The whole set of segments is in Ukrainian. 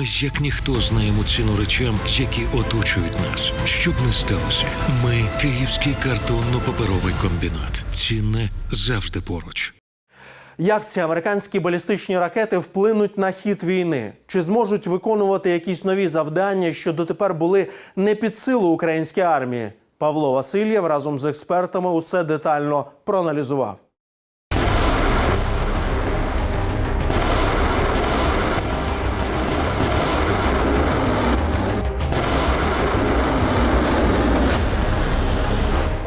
Ми як ніхто знаємо ціну речам, які оточують нас. Щоб не сталося, ми Київський картонно-паперовий комбінат. Цінне завжди поруч. Як ці американські балістичні ракети вплинуть на хід війни? Чи зможуть виконувати якісь нові завдання, що дотепер були не під силу українській армії? Павло Васильєв разом з експертами усе детально проаналізував.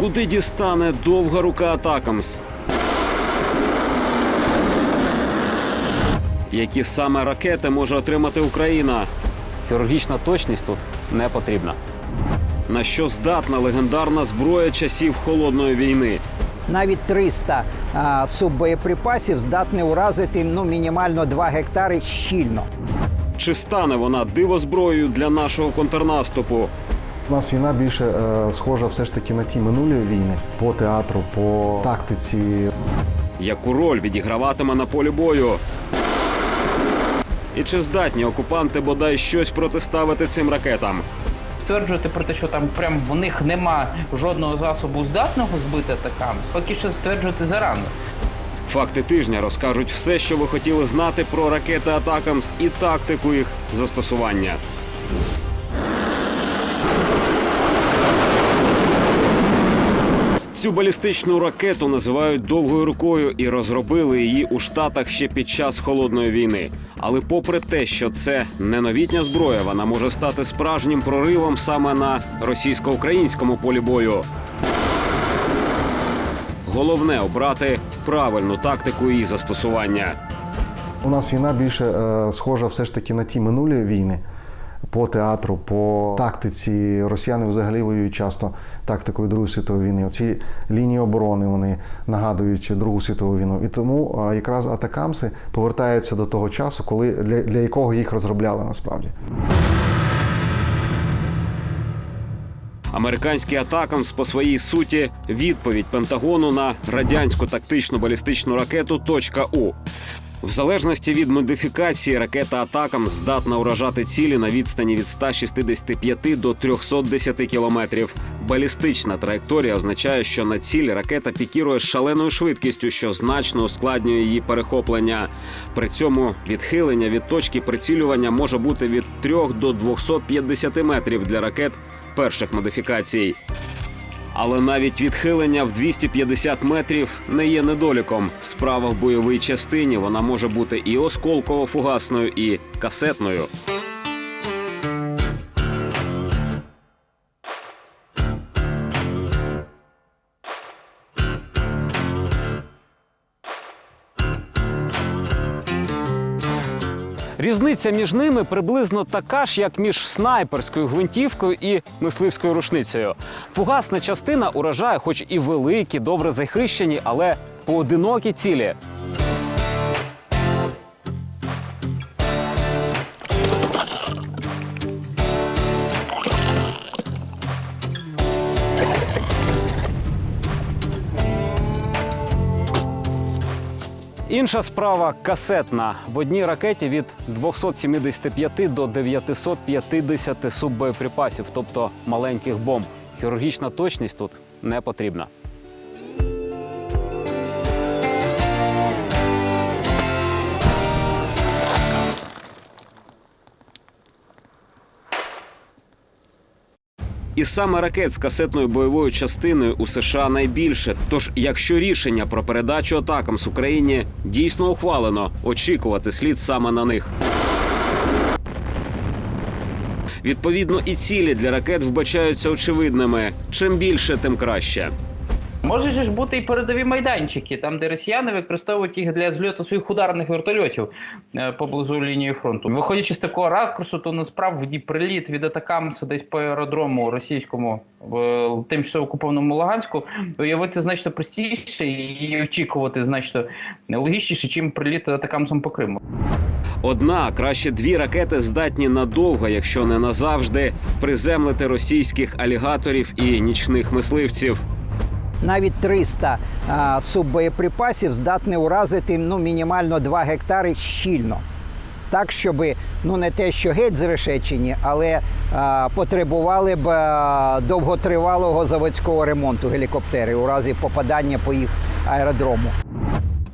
Куди дістане довга рука Атакамс? Які саме ракети може отримати Україна? Хірургічна точність тут не потрібна. На що здатна легендарна зброя часів холодної війни? Навіть 300 а, суббоєприпасів здатні уразити ну, мінімально 2 гектари щільно. Чи стане вона дивозброєю для нашого контрнаступу? У нас війна більше е, схожа все ж таки на ті минулі війни по театру, по тактиці. Яку роль відіграватиме на полі бою? І чи здатні окупанти бодай щось протиставити цим ракетам? Стверджувати про те, що там прям в них нема жодного засобу здатного збити атакам, поки що стверджувати зарано. Факти тижня розкажуть все, що ви хотіли знати про ракети Атакамс і тактику їх застосування. Цю балістичну ракету називають довгою рукою і розробили її у Штатах ще під час холодної війни. Але попри те, що це не новітня зброя, вона може стати справжнім проривом саме на російсько-українському полі бою. Головне обрати правильну тактику її застосування. У нас війна більше е, схожа все ж таки на ті минулі війни по театру, по тактиці. Росіяни взагалі воюють часто тактикою Другої світової війни. Ці лінії оборони вони нагадують Другу світову війну. І тому якраз атакамси повертаються до того часу, коли для, для якого їх розробляли насправді. Американський атакамс по своїй суті відповідь Пентагону на радянську тактичну балістичну ракету «Точка У». В залежності від модифікації ракета Атакамс здатна уражати цілі на відстані від 165 до 310 кілометрів. Балістична траєкторія означає, що на ціль ракета пікірує шаленою швидкістю, що значно ускладнює її перехоплення. При цьому відхилення від точки прицілювання може бути від 3 до 250 метрів для ракет перших модифікацій. Але навіть відхилення в 250 метрів не є недоліком. Справа в бойовій частині вона може бути і осколково-фугасною, і касетною. Різниця між ними приблизно така ж, як між снайперською гвинтівкою і мисливською рушницею. Фугасна частина уражає, хоч і великі, добре захищені, але поодинокі цілі. Інша справа касетна. В одній ракеті від 275 до 950 суббоєприпасів, тобто маленьких бомб. Хірургічна точність тут не потрібна. І саме ракет з касетною бойовою частиною у США найбільше. Тож, якщо рішення про передачу атакам з Україні дійсно ухвалено, очікувати слід саме на них. Відповідно, і цілі для ракет вбачаються очевидними. Чим більше, тим краще. Може ж бути і передові майданчики, там, де росіяни використовують їх для зльоту своїх ударних вертольотів е, поблизу лінії фронту. Виходячи з такого ракурсу, то насправді приліт від атакамсу десь по аеродрому російському в е, тимчасово окупованому Луганську уявити значно простіше і очікувати значно логічніше, чим приліт атакамсом по Криму. Одна, краще дві ракети здатні надовго, якщо не назавжди, приземлити російських алігаторів і нічних мисливців. Навіть 300 а, суббоєприпасів здатні уразити ну, мінімально 2 гектари щільно. так, щоб ну не те, що геть зрешечені, але а, потребували б а, довготривалого заводського ремонту гелікоптери у разі попадання по їх аеродрому.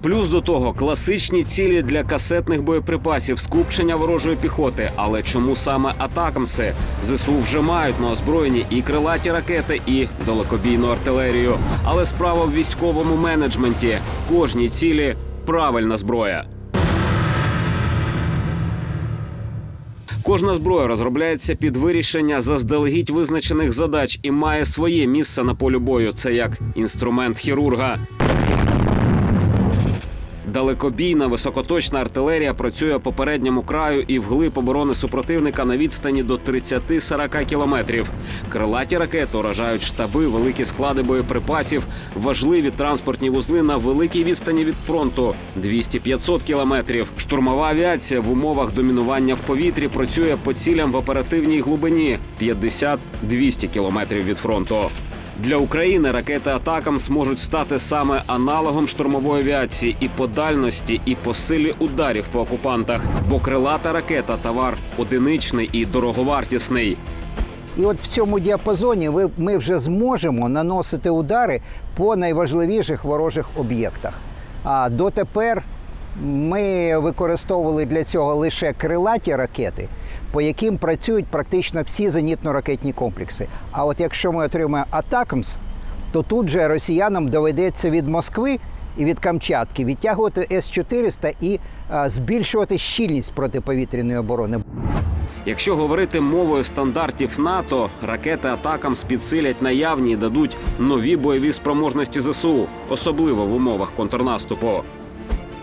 Плюс до того класичні цілі для касетних боєприпасів, скупчення ворожої піхоти. Але чому саме атакамси? ЗСУ вже мають на озброєнні і крилаті ракети, і далекобійну артилерію. Але справа в військовому менеджменті. Кожній цілі правильна зброя. Кожна зброя розробляється під вирішення заздалегідь визначених задач і має своє місце на полю бою. Це як інструмент хірурга. Далекобійна високоточна артилерія працює по передньому краю і вглиб оборони супротивника на відстані до 30-40 кілометрів. Крилаті ракети уражають штаби, великі склади боєприпасів, важливі транспортні вузли на великій відстані від фронту 200-500 кілометрів. Штурмова авіація в умовах домінування в повітрі працює по цілям в оперативній глибині 50-200 кілометрів від фронту. Для України ракети атакам зможуть стати саме аналогом штурмової авіації і по дальності, і по силі ударів по окупантах. Бо крилата ракета товар одиничний і дороговартісний. І от в цьому діапазоні ми вже зможемо наносити удари по найважливіших ворожих об'єктах. А дотепер ми використовували для цього лише крилаті ракети, по яким працюють практично всі зенітно-ракетні комплекси. А от якщо ми отримаємо Атакамс, то тут же росіянам доведеться від Москви і від Камчатки відтягувати С-400 і а, збільшувати щільність протиповітряної оборони. Якщо говорити мовою стандартів НАТО, ракети атакам підсилять наявні і дадуть нові бойові спроможності ЗСУ, особливо в умовах контрнаступу.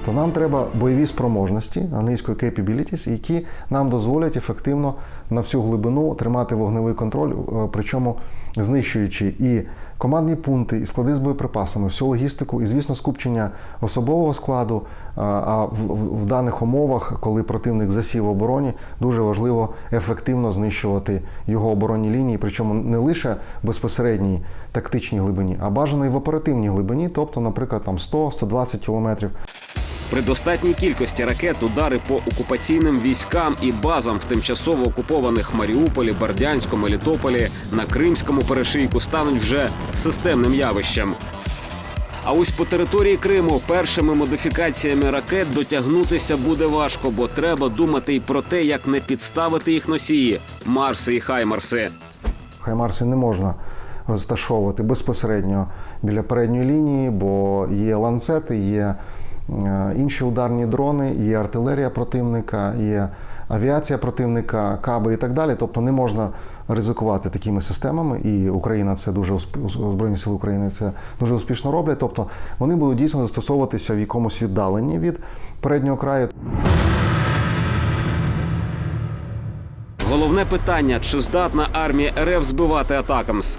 То нам треба бойові спроможності англійською capabilities, які нам дозволять ефективно на всю глибину тримати вогневий контроль, е, причому знищуючи і командні пункти, і склади з боєприпасами, всю логістику, і звісно, скупчення особового складу. А- в даних умовах, коли противник засів в обороні, дуже важливо ефективно знищувати його оборонні лінії, причому не лише безпосередній тактичній глибині, а бажано і в оперативній глибині, тобто, наприклад, там 100-120 кілометрів. При достатній кількості ракет удари по окупаційним військам і базам в тимчасово окупованих Маріуполі, Бердянську, Мелітополі на Кримському перешийку стануть вже системним явищем. А ось по території Криму першими модифікаціями ракет дотягнутися буде важко, бо треба думати й про те, як не підставити їх носії Марси і Хаймарси. Хаймарси не можна розташовувати безпосередньо біля передньої лінії, бо є ланцети, є інші ударні дрони, є артилерія противника, є авіація противника, каби і так далі. Тобто не можна ризикувати такими системами. І Україна це дуже Збройні сили України це дуже успішно роблять. Тобто вони будуть дійсно застосовуватися в якомусь віддаленні від переднього краю. Головне питання: чи здатна армія РФ збивати атакамс?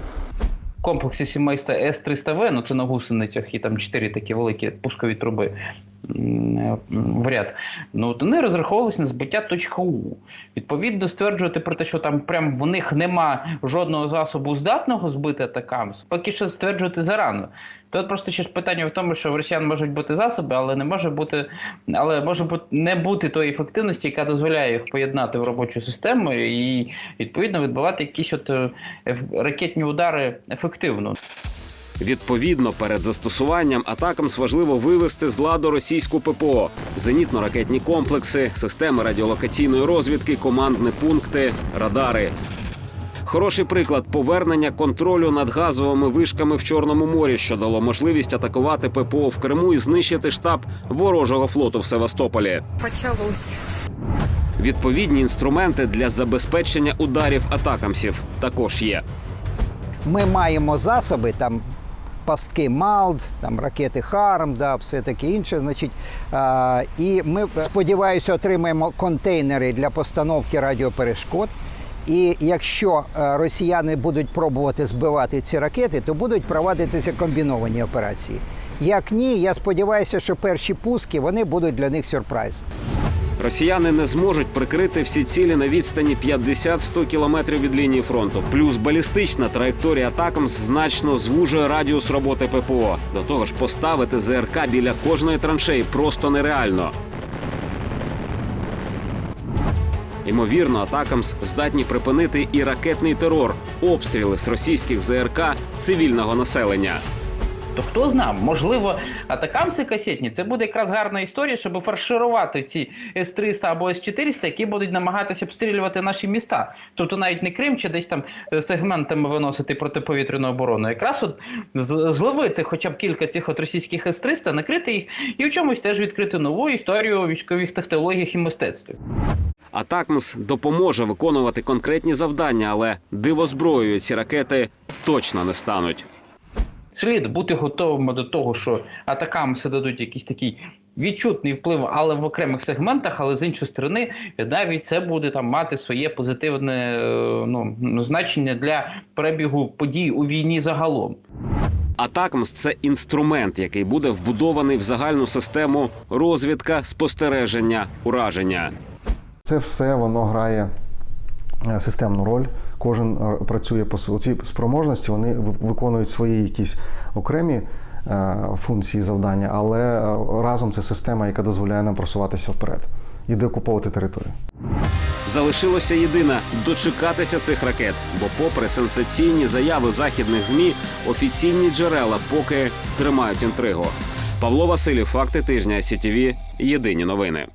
Комплексі сімейства С-300В, ну це на гусеницях, і там чотири такі великі пускові труби е, в ряд. Ну, вони розраховувалися на збиття точка У. Відповідно, стверджувати про те, що там прям в них нема жодного засобу здатного збити атакам, поки що стверджувати зарано. Тут просто ще ж питання в тому, що в росіян можуть бути засоби, але не може бути, але може бути не бути тої ефективності, яка дозволяє їх поєднати в робочу систему і відповідно відбивати якісь от е, ракетні удари ефективно. Відповідно, перед застосуванням атакам важливо вивести з ладу російську ППО, зенітно-ракетні комплекси, системи радіолокаційної розвідки, командні пункти, радари. Хороший приклад повернення контролю над газовими вишками в Чорному морі, що дало можливість атакувати ППО в Криму і знищити штаб ворожого флоту в Севастополі. Почалось. Відповідні інструменти для забезпечення ударів атакамсів також є. Ми маємо засоби там. Пастки МАЛД, там ракети Харм, да, все таке інше. Значить, а, і ми сподіваюся, отримаємо контейнери для постановки радіоперешкод. І якщо е, росіяни будуть пробувати збивати ці ракети, то будуть проводитися комбіновані операції. Як ні, я сподіваюся, що перші пуски вони будуть для них сюрприз. Росіяни не зможуть прикрити всі цілі на відстані 50-100 кілометрів від лінії фронту. Плюс балістична траєкторія атакам значно звужує радіус роботи ППО. До того ж, поставити ЗРК біля кожної траншеї просто нереально. Ймовірно, атакамс здатні припинити і ракетний терор, обстріли з російських ЗРК цивільного населення. То хто зна, можливо, атакамси касетні це буде якраз гарна історія, щоб фарширувати ці С-300 або С-400, які будуть намагатися обстрілювати наші міста. Тобто навіть не Крим чи десь там е, сегментами виносити протиповітряну оборону. Якраз от зловити хоча б кілька цих от російських С-300, накрити їх і в чомусь теж відкрити нову історію військових технологіях і мистецтві. Атакмс допоможе виконувати конкретні завдання, але дивозброєю ці ракети точно не стануть. Слід бути готовими до того, що атакамси дадуть якийсь такий відчутний вплив, але в окремих сегментах, але з іншої сторони, навіть це буде там мати своє позитивне е, ну, значення для перебігу подій у війні загалом. Атакмс це інструмент, який буде вбудований в загальну систему розвідка, спостереження, ураження. Це все воно грає е, системну роль. Кожен е, працює по ці спроможності, вони виконують свої якісь окремі е, функції завдання, але разом це система, яка дозволяє нам просуватися вперед і деокуповувати територію. Залишилося єдине дочекатися цих ракет, бо, попри сенсаційні заяви західних змі, офіційні джерела поки тримають інтригу. Павло Василів, факти тижня СІТВ, Єдині новини.